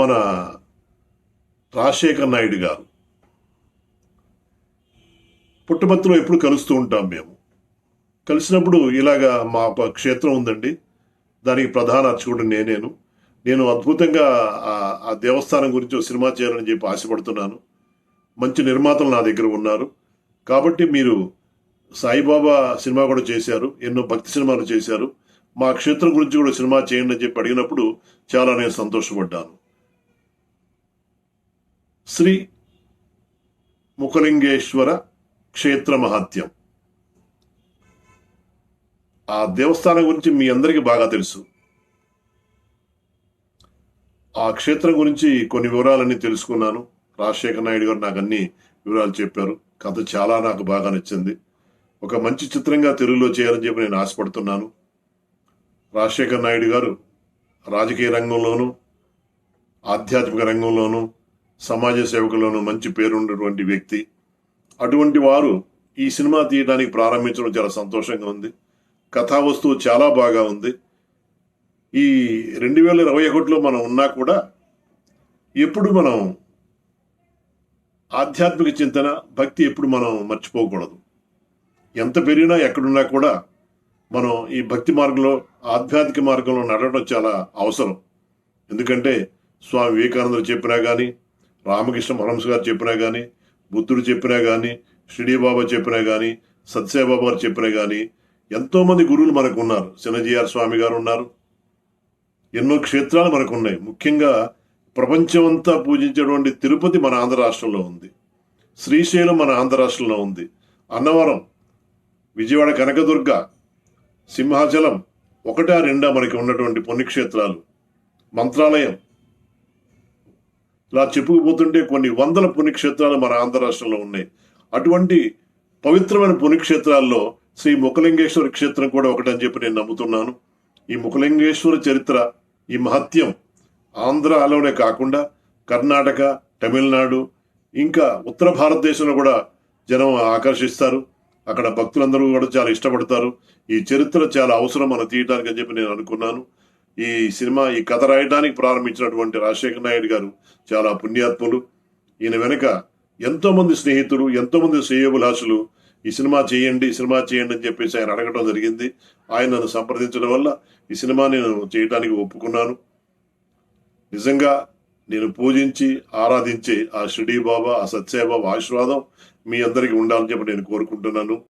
మన రాజశేఖర్ నాయుడు గారు. పుట్టపత్తిలో ఎప్పుడు కలుస్తూ ఉంటాం మేము. కలిసినప్పుడు ఇలాగా మా క్షేత్రం ఉందండి. దానికి ప్రధాన అర్చకుడు నేనేను. నేను అద్భుతంగా ఆ- ఆ దేవస్థానం గురించి సినిమా చేయాలని చెప్పి ఆశపడుతున్నాను. మంచి నిర్మాతలు నా దగ్గర ఉన్నారు. కాబట్టి మీరు సాయిబాబా సినిమా కూడా చేశారు. ఎన్నో భక్తి సినిమాలు చేశారు. మా క్షేత్రం గురించి కూడా సినిమా చేయండి అని చెప్పి అడిగినప్పుడు చాలా నేను సంతోషపడ్డాను. శ్రీ ముఖలింగేశ్వర క్షేత్ర మహత్యం ఆ దేవస్థానం గురించి మీ అందరికీ బాగా తెలుసు. ఆ క్షేత్రం గురించి కొన్ని వివరాలన్నీ తెలుసుకున్నాను. రాజశేఖర నాయుడు గారు నాకు అన్ని వివరాలు చెప్పారు. కథ చాలా నాకు బాగా నచ్చింది. ఒక మంచి చిత్రంగా తెలుగులో చేయాలని చెప్పి నేను ఆశపడుతున్నాను. రాజశేఖర నాయుడు గారు రాజకీయ రంగంలోనూ ఆధ్యాత్మిక రంగంలోనూ సమాజ సేవకులోనూ మంచి పేరున్నటువంటి వ్యక్తి. అటువంటి వారు ఈ సినిమా తీయడానికి ప్రారంభించడం చాలా సంతోషంగా ఉంది. కథా వస్తువు చాలా బాగా ఉంది. ఈ రెండు వేల ఇరవై ఒకటిలో మనం ఉన్నా కూడా ఎప్పుడు మనం ఆధ్యాత్మిక చింతన భక్తి ఎప్పుడు మనం మర్చిపోకూడదు. ఎంత పెరిగినా ఎక్కడున్నా కూడా మనం ఈ భక్తి మార్గంలో ఆధ్యాత్మిక మార్గంలో నడవడం చాలా అవసరం. ఎందుకంటే స్వామి వివేకానందుడు చెప్పినా కానీ రామకృష్ణ పరమస్ గారు చెప్పినా కానీ బుద్ధుడు చెప్పినా కానీ షిరిడి బాబా చెప్పినా కానీ సత్యసాయిబాబా గారు చెప్పినా కానీ ఎంతో మంది గురువులు మనకు ఉన్నారు చిన్నజీఆర్ స్వామి గారు ఉన్నారు. ఎన్నో క్షేత్రాలు మనకు ఉన్నాయి ముఖ్యంగా ప్రపంచమంతా పూజించేటువంటి తిరుపతి మన ఆంధ్ర రాష్ట్రంలో ఉంది. శ్రీశైలం మన ఆంధ్ర రాష్ట్రంలో ఉంది. అన్నవరం విజయవాడ కనకదుర్గ సింహాచలం ఒకటా రెండా మనకి ఉన్నటువంటి పుణ్యక్షేత్రాలు. మంత్రాలయం ఇలా చెప్పుకుపోతుంటే కొన్ని వందల పుణ్యక్షేత్రాలు మన ఆంధ్ర రాష్ట్రంలో ఉన్నాయి. అటువంటి పవిత్రమైన పుణ్యక్షేత్రాల్లో శ్రీ ముఖలింగేశ్వర క్షేత్రం కూడా ఒకటని చెప్పి నేను నమ్ముతున్నాను. ఈ ముఖలింగేశ్వర చరిత్ర ఈ మహత్యం ఆంధ్రాలోనే కాకుండా కర్ణాటక తమిళనాడు ఇంకా ఉత్తర భారతదేశంలో కూడా జనం ఆకర్షిస్తారు. అక్కడ భక్తులందరూ కూడా చాలా ఇష్టపడతారు. ఈ చరిత్ర చాలా అవసరం మనం తీయటానికి అని చెప్పి నేను అనుకున్నాను. ఈ సినిమా ఈ కథ రాయడానికి ప్రారంభించినటువంటి రాజశేఖర నాయుడు గారు చాలా పుణ్యాత్ములు. ఈయన వెనుక ఎంతో మంది స్నేహితులు ఎంతో మంది శ్రేయోభిలాషులు ఈ సినిమా చేయండి ఈ సినిమా చేయండి అని చెప్పేసి ఆయన అడగటం జరిగింది. ఆయన నన్ను సంప్రదించడం వల్ల ఈ సినిమా నేను చేయడానికి ఒప్పుకున్నాను. నిజంగా నేను పూజించి ఆరాధించే ఆ షిడీ బాబా ఆ సత్యబాబా ఆశీర్వాదం మీ అందరికీ ఉండాలని చెప్పి నేను కోరుకుంటున్నాను.